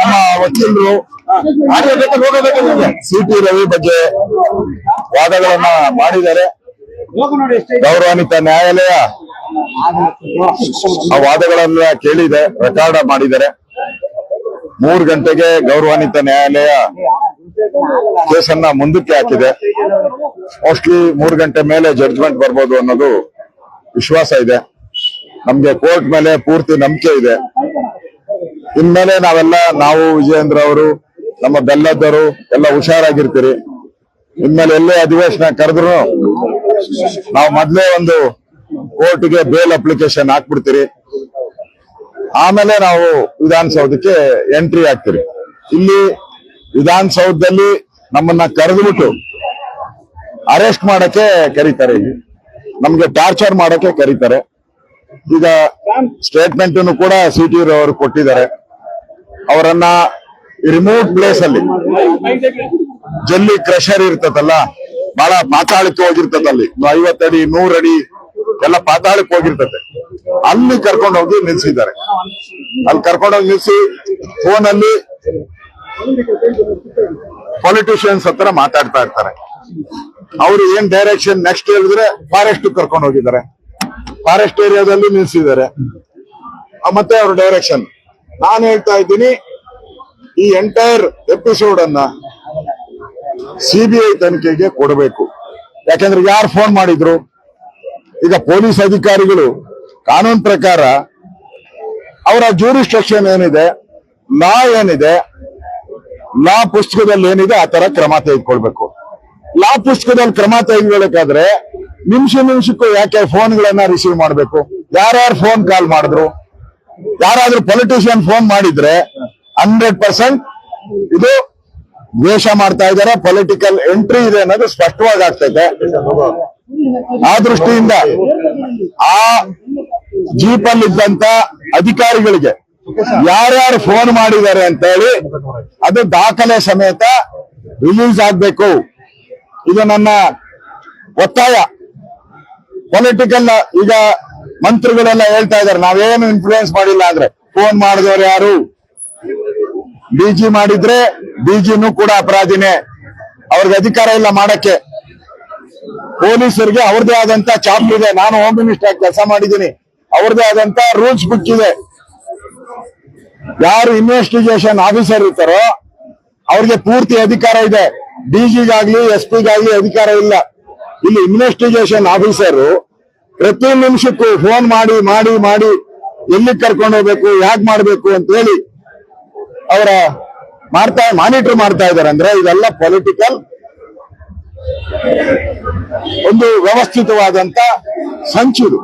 ನಮ್ಮ ವಕೀಲರು C T Ravi ಬಗ್ಗೆ ವಾದಗಳನ್ನ ಮಾಡಿದ್ದಾರೆ ಗೌರವಾನ್ವಿತ ನ್ಯಾಯಾಲಯ ಆ ವಾದಗಳನ್ನ ಕೇಳಿದೆ ರೆಕಾರ್ಡ್ ಮಾಡಿದ್ದಾರೆ. ಮೂರು ಗಂಟೆಗೆ ಗೌರವಾನ್ವಿತ ನ್ಯಾಯಾಲಯ ಕೇಸನ್ನ ಮುಂದಕ್ಕೆ ಹಾಕಿದೆ. ಮೋಸ್ಟ್ಲಿ ಮೂರು ಗಂಟೆ ಮೇಲೆ ಜಡ್ಜ್ಮೆಂಟ್ ಬರ್ಬೋದು ಅನ್ನೋದು ವಿಶ್ವಾಸ ಇದೆ. ನಮ್ಗೆ ಕೋರ್ಟ್ ಮೇಲೆ ಪೂರ್ತಿ ನಂಬಿಕೆ ಇದೆ. ಇನ್ಮೇಲೆ ನಾವೆಲ್ಲ, ನಾವು ವಿಜಯೇಂದ್ರ ಅವರು, ನಮ್ಮ ಬೆಲ್ಲದ್ದರು ಎಲ್ಲ ಹುಷಾರಾಗಿರ್ತೀರಿ. ಇನ್ಮೇಲೆ ಎಲ್ಲೇ ಅಧಿವೇಶನ ಕರೆದ್ರು ನಾವು ಮೊದ್ಲೇ ಒಂದು ಕೋರ್ಟ್ಗೆ ಬೇಲ್ ಅಪ್ಲಿಕೇಶನ್ ಹಾಕ್ಬಿಡ್ತೀರಿ. ಆಮೇಲೆ ನಾವು ವಿಧಾನಸೌಧಕ್ಕೆ ಎಂಟ್ರಿ ಆಗ್ತೀರಿ ಇಲ್ಲಿ ವಿಧಾನಸೌಧದಲ್ಲಿ ನಮ್ಮನ್ನ ಕರೆದ್ಬಿಟ್ಟು ಅರೆಸ್ಟ್ ಮಾಡಕ್ಕೆ ಕರೀತಾರೆ ಇಲ್ಲಿ. ನಮ್ಗೆ ಟಾರ್ಚರ್ ಮಾಡಕ್ಕೆ ಕರೀತಾರೆ. ಈಗ ಸ್ಟೇಟ್ಮೆಂಟ್ ಕೂಡ ಸಿ ಟಿ ಅವರು ಕೊಟ್ಟಿದ್ದಾರೆ. ಅವರನ್ನ ರಿಮೋಟ್ ಪ್ಲೇಸ್ ಅಲ್ಲಿ ಜಲ್ಲಿ ಕ್ರಷರ್ ಇರ್ತದಲ್ಲ, ಬಹಳ ಪಾತಾಳಕ್ಕೆ ಹೋಗಿರ್ತದೆ ಅಲ್ಲಿ. ಐವತ್ತಡಿ ನೂರಡಿ ಎಲ್ಲ ಪಾತಾಳಕ್ಕೆ ಹೋಗಿರ್ತದೆ. ಅಲ್ಲಿ ಕರ್ಕೊಂಡು ಹೋಗಿ ನಿಲ್ಸಿದ್ದಾರೆ. ಅಲ್ಲಿ ಕರ್ಕೊಂಡೋಗಿ ನಿಲ್ಸಿ ಫೋನ್ ಅಲ್ಲಿ ಪೊಲಿಟಿಷಿಯನ್ಸ್ ಹತ್ರ ಮಾತಾಡ್ತಾ ಇರ್ತಾರೆ. ಅವರು ಏನ್ ಡೈರೆಕ್ಷನ್ ನೆಕ್ಸ್ಟ್ ಹೇಳಿದ್ರೆ ಫಾರೆಸ್ಟ್ ಕರ್ಕೊಂಡು ಹೋಗಿದ್ದಾರೆ. ಫಾರೆಸ್ಟ್ ಏರಿಯಾದಲ್ಲಿ ನಿಲ್ಸಿದ್ದಾರೆ. ಮತ್ತೆ ಅವ್ರ ಡೈರೆಕ್ಷನ್ ನಾನು ಹೇಳ್ತಾ ಇದ್ದೀನಿ, ಈ ಎಂಟೈರ್ ಎಪಿಸೋಡ್ ಅನ್ನ ಸಿಬಿಐ ತನಿಖೆಗೆ ಕೊಡಬೇಕು. ಯಾಕಂದ್ರೆ ಯಾರು ಫೋನ್ ಮಾಡಿದ್ರು? ಈಗ ಪೊಲೀಸ್ ಅಧಿಕಾರಿಗಳು ಕಾನೂನು ಪ್ರಕಾರ ಅವರ ಜೂರಿಸ್ಟ್ರಕ್ಷನ್ ಏನಿದೆ, ಲಾ ಏನಿದೆ, ಲಾ ಪುಸ್ತಕದಲ್ಲಿ ಏನಿದೆ, ಆ ತರ ಕ್ರಮ ತೆಗೆದುಕೊಳ್ಬೇಕು. ಲಾ ಪುಸ್ತಕದಲ್ಲಿ ಕ್ರಮ ತೆಗೆದುಕೊಳ್ಳಬೇಕಾದ್ರೆ ನಿಮಿಷ ನಿಮಿಷಕ್ಕೂ ಯಾಕೆ ಫೋನ್ಗಳನ್ನ ರಿಸೀವ್ ಮಾಡಬೇಕು? ಯಾರ್ಯಾರು ಫೋನ್ ಕಾಲ್ ಮಾಡಿದ್ರು? ಯಾರಾದ್ರೂ ಪೊಲಿಟಿಷಿಯನ್ ಫೋನ್ ಮಾಡಿದ್ರೆ ಹಂಡ್ರೆಡ್ ಪರ್ಸೆಂಟ್ ಇದು ದ್ವೇಷ ಮಾಡ್ತಾ ಇದ್ದಾರೆ ಪೊಲಿಟಿಕಲ್ ಎಂಟ್ರಿ ಇದೆ ಅನ್ನೋದು ಸ್ಪಷ್ಟವಾಗಿ ಆಗ್ತೈತೆ. ಆ ದೃಷ್ಟಿಯಿಂದ ಆ ಜೀಪ್ ಅಲ್ಲಿ ಇದ್ದಂತ ಅಧಿಕಾರಿಗಳಿಗೆ ಯಾರ್ಯಾರು ಫೋನ್ ಮಾಡಿದ್ದಾರೆ ಅಂತ ಹೇಳಿ ಅದು ದಾಖಲೆ ಸಮೇತ ರಿಲೀಸ್ ಆಗ್ಬೇಕು. ಇದು ನನ್ನ ಒತ್ತಾಯ. ಪೊಲಿಟಿಕಲ್ ಈಗ ಮಂತ್ರಿಗಳೆಲ್ಲ ಹೇಳ್ತಾ ಇದ್ದಾರೆ, ನಾವೇನು ಇನ್ಫ್ಲೂಯೆನ್ಸ್ ಮಾಡಿಲ್ಲ ಅಂದ್ರೆ ಫೋನ್ ಮಾಡಿದವರು ಯಾರು? ಡಿಜಿ ಮಾಡಿದ್ರೆ ಡಿಜಿನೂ ಕೂಡ ಅಪರಾಧಿನೇ. ಅವ್ರಿಗೆ ಅಧಿಕಾರ ಇಲ್ಲ ಮಾಡಕ್ಕೆ. ಪೊಲೀಸರಿಗೆ ಅವ್ರದೇ ಆದಂತ ಚಾಪ್ ಇದೆ. ನಾನು ಹೋಮ್ ಮಿನಿಸ್ಟರ್ ಕೆಲಸ ಮಾಡಿದ್ದೀನಿ. ಅವ್ರದೇ ಆದಂತ ರೂಲ್ಸ್ ಬುಕ್ ಇದೆ ಯಾರು ಇನ್ವೆಸ್ಟಿಗೇಷನ್ ಆಫೀಸರ್ ಇರ್ತಾರೋ, ಅವ್ರಿಗೆ ಪೂರ್ತಿ ಅಧಿಕಾರ ಇದೆ. ಡಿಜಿಗಾಗ್ಲಿ ಎಸ್ ಪಿಗಾಗ್ಲಿ ಅಧಿಕಾರ ಇಲ್ಲ. ಇಲ್ಲಿ ಇನ್ವೆಸ್ಟಿಗೇಷನ್ ಆಫೀಸರ್ ಪ್ರತಿ ನಿಮಿಷಕ್ಕೂ ಫೋನ್ ಮಾಡಿ ಮಾಡಿ ಮಾಡಿ ಎಲ್ಲಿ ಕರ್ಕೊಂಡು ಹೋಗ್ಬೇಕು, ಯಾಕೆ ಮಾಡ್ಬೇಕು ಅಂತ ಹೇಳಿ ಅವರ ಮಾಡ್ತಾ ಮಾನಿಟರ್ ಮಾಡ್ತಾ ಇದ್ದಾರೆ. ಅಂದ್ರೆ ಇದೆಲ್ಲ ಪೊಲಿಟಿಕಲ್ ಒಂದು ವ್ಯವಸ್ಥಿತವಾದಂತ ಸಂಚಿದು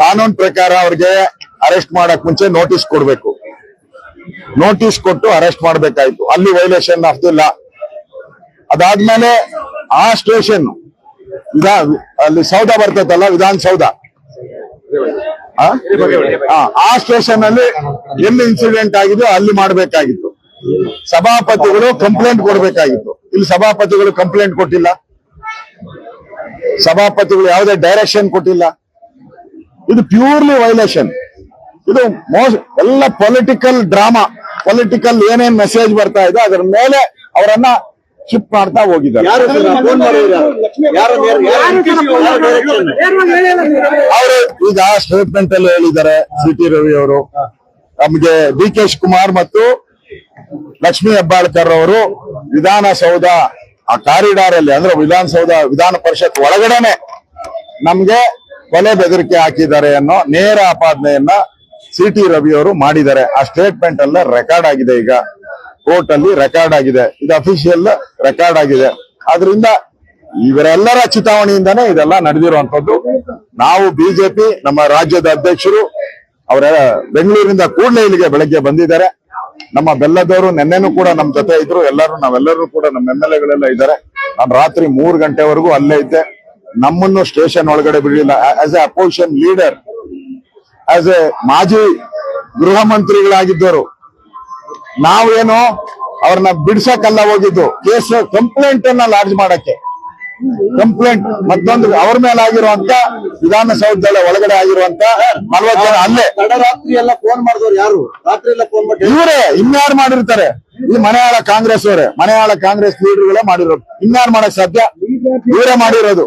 ಕಾನೂನು ಪ್ರಕಾರ ಅವ್ರಿಗೆ ಅರೆಸ್ಟ್ ಮಾಡಕ್ ಮುಂಚೆ ನೋಟಿಸ್ ಕೊಡ್ಬೇಕು. ನೋಟಿಸ್ ಕೊಟ್ಟು ಅರೆಸ್ಟ್ ಮಾಡ್ಬೇಕಾಯ್ತು. ಅಲ್ಲಿ ವೈಲೇಷನ್ ಆಫ್ ದಿ ಲಾ ಅದಾದ್ಮೇಲೆ ಆ ಸ್ಟೇಷನ್ ಅಲ್ಲಿ ಸೌಧ ಬರ್ತೈತಲ್ಲ, ವಿಧಾನಸೌಧ. ಆ? ಸ್ಟೇಷನ್ ಅಲ್ಲಿ ಎಲ್ಲಿ ಇನ್ಸಿಡೆಂಟ್ ಆಗಿದೆಯೋ ಅಲ್ಲಿ ಮಾಡಬೇಕಾಗಿತ್ತು. ಸಭಾಪತಿಗಳು ಕಂಪ್ಲೇಂಟ್ ಕೊಡಬೇಕಾಗಿತ್ತು. ಇಲ್ಲಿ ಸಭಾಪತಿಗಳು ಕಂಪ್ಲೇಂಟ್ ಕೊಟ್ಟಿಲ್ಲ. ಸಭಾಪತಿಗಳು ಯಾವುದೇ ಡೈರೆಕ್ಷನ್ ಕೊಟ್ಟಿಲ್ಲ. ಇದು ಪ್ಯೂರ್ಲಿ ವೈಲೇಷನ್ ಇದು ಮೋಸ್ಟ್ ಎಲ್ಲ ಪೊಲಿಟಿಕಲ್ ಡ್ರಾಮಾ ಪೊಲಿಟಿಕಲ್ ಏನೇನ್ ಮೆಸೇಜ್ ಬರ್ತಾ ಇದೆ, ಅದರ ಮೇಲೆ ಅವರನ್ನ ಶಿಫ್ಟ್ ಮಾಡ್ತಾ ಹೋಗಿದ್ದಾರೆ. ಅವರು ಈಗ ಸ್ಟೇಟ್ಮೆಂಟ್ ಅಲ್ಲಿ ಹೇಳಿದ್ದಾರೆ ಸಿ ಟಿ ರವಿ ಅವರು. ನಮ್ಗೆ ಡಿ ಕೆ ಶಿವಕುಮಾರ್ ಮತ್ತು ಲಕ್ಷ್ಮೀ ಹೆಬ್ಬಾಳ್ಕರ್ ಅವರು ವಿಧಾನಸೌಧ ಆ ಕಾರಿಡಾರ್ ಅಲ್ಲಿ ಅಂದ್ರೆ ವಿಧಾನಸೌಧ ವಿಧಾನ ಪರಿಷತ್ ಒಳಗಡೆನೆ ನಮ್ಗೆ ಕೊಲೆ ಬೆದರಿಕೆ ಹಾಕಿದ್ದಾರೆ ಅನ್ನೋ ನೇರ ಆಪಾದನೆಯನ್ನ ಸಿ ಟಿ ರವಿ ಅವರು ಮಾಡಿದ್ದಾರೆ. ಆ ಸ್ಟೇಟ್ಮೆಂಟ್ ಎಲ್ಲ ರೆಕಾರ್ಡ್ ಆಗಿದೆ ಈಗ. ಕೋರ್ಟ್ ಅಲ್ಲಿ ರೆಕಾರ್ಡ್ ಆಗಿದೆ. ಇದು ಅಫಿಷಿಯಲ್ ರೆಕಾರ್ಡ್ ಆಗಿದೆ. ಆದ್ರಿಂದ ಇವರೆಲ್ಲರ ಚಿತಾವಣೆಯಿಂದಾನೇ ಇದೆಲ್ಲ ನಡೆದಿರುವಂತದ್ದು ನಾವು ಬಿಜೆಪಿ, ನಮ್ಮ ರಾಜ್ಯದ ಅಧ್ಯಕ್ಷರು, ಅವರ ಬೆಂಗಳೂರಿಂದ ಕೂಡಲೇ ಇಲ್ಲಿಗೆ ಬೆಳಗ್ಗೆ ಬಂದಿದ್ದಾರೆ. ನಮ್ಮ ಬೆಲ್ಲದವರು ನಿನ್ನೆನೂ ಕೂಡ ನಮ್ಮ ಜೊತೆ ಇದ್ರು. ಎಲ್ಲರೂ, ನಾವೆಲ್ಲರೂ ಕೂಡ ನಮ್ಮ ಎಂ ಎಲ್ ಎಗಳೆಲ್ಲ ಇದ್ದಾರೆ. ನಾನು ರಾತ್ರಿ ಮೂರು ಗಂಟೆವರೆಗೂ ಅಲ್ಲೇ ಇದ್ದೆ. ನಮ್ಮನ್ನು ಸ್ಟೇಷನ್ ಒಳಗಡೆ ಬಿಡಲಿಲ್ಲ. As a opposition leader as a ಮಾಜಿ ಗೃಹ ಮಂತ್ರಿಗಳಾಗಿದ್ದರು ನಾವೇನು ಅವ್ರನ್ನ ಬಿಡ್ಸಕ್ಕಲ್ಲ ಹೋಗಿದ್ದು. ಕೇಸ್ ಕಂಪ್ಲೇಂಟ್ ಅನ್ನ ಲಾಡ್ಜ್ ಮಾಡಕ್ಕೆ. ಕಂಪ್ಲೇಂಟ್ ಮತ್ತೊಂದು ಅವ್ರ ಮೇಲೆ ಆಗಿರುವಂತ ವಿಧಾನಸೌಧದ ಒಳಗಡೆ ಆಗಿರುವಂತ ನಲ್ವತ್ತು ಜನ ಅಲ್ಲೇ. ರಾತ್ರಿ ಎಲ್ಲ ಫೋನ್ ಮಾಡಿದವ್ರು ಯಾರು? ರಾತ್ರಿ ಎಲ್ಲ ಫೋನ್ ಮಾಡಿ ಇವರೇ ಇನ್ಯಾರು ಮಾಡಿರ್ತಾರೆ? ಈ ಮನೆಯಾಳ ಕಾಂಗ್ರೆಸ್ ಅವರೇ ಮನೆಯಾಳ ಕಾಂಗ್ರೆಸ್ ಲೀಡರ್ಗಳೇ ಮಾಡಿರೋದು ಇನ್ಯಾರು ಮಾಡಕ್ ಸಾಧ್ಯ? ಇವರೇ ಮಾಡಿರೋದು.